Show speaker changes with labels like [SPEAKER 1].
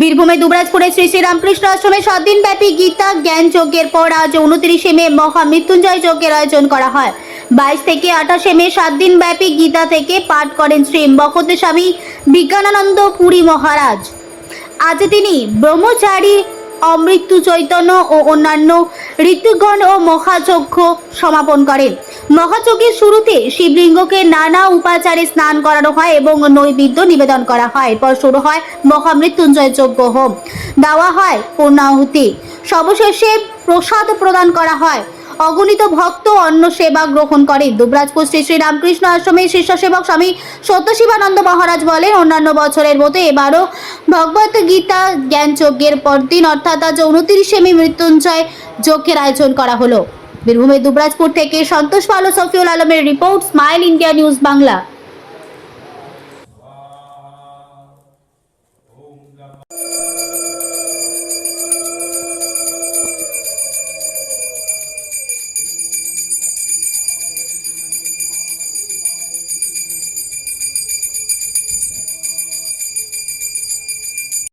[SPEAKER 1] বীরভূমে দুবরাজপুরে শ্রী শ্রী রামকৃষ্ণ আশ্রমে সাত দিন ব্যাপী গীতা, জ্ঞান যজ্ঞের পর আজ উনত্রিশে মে মহামৃত্যুঞ্জয় যজ্ঞের আয়োজন করা হয়। বাইশ থেকে আঠাশে মে সাত দিন ব্যাপী গীতা থেকে পাঠ করেন শ্রী বখত স্বামী বিজ্ঞানানন্দ পুরী মহারাজ। আজ তিনি ব্রহ্মচারী অমৃত্যু চৈতন্য ও অন্যান্য ঋতুগণ ও মহাযজ্ঞ সমাপন করেন মহাযজ্ঞের শুরুতে শিবলিঙ্গকে নানা উপাচারে স্নান করানো হয় এবং নৈবেদ্য নিবেদন করা হয়। এরপর শুরু হয় মহামৃত্যুঞ্জয় যজ্ঞ হোম। দেওয়া হয় পূর্ণাহুতি। সর্বশেষে প্রসাদ প্রদান করা হয়। অগণিত ভক্ত অন্ন সেবা গ্রহণ করেন দুবরাজপুর শ্রী শ্রী রামকৃষ্ণ আশ্রমের শীর্ষ সেবক স্বামী সত্যশিবানন্দ মহারাজ বলেন, অন্যান্য বছরের মতো এবারও ভগবত গীতা জ্ঞান যজ্ঞের পরদিন অর্থাৎ আজ উনত্রিশে মে মৃত্যুঞ্জয় যজ্ঞের আয়োজন করা হলো। বীরভূমের দুবরাজপুর থেকে সন্তোষ পাল সফিউল আলমের report, smile India news Bangla.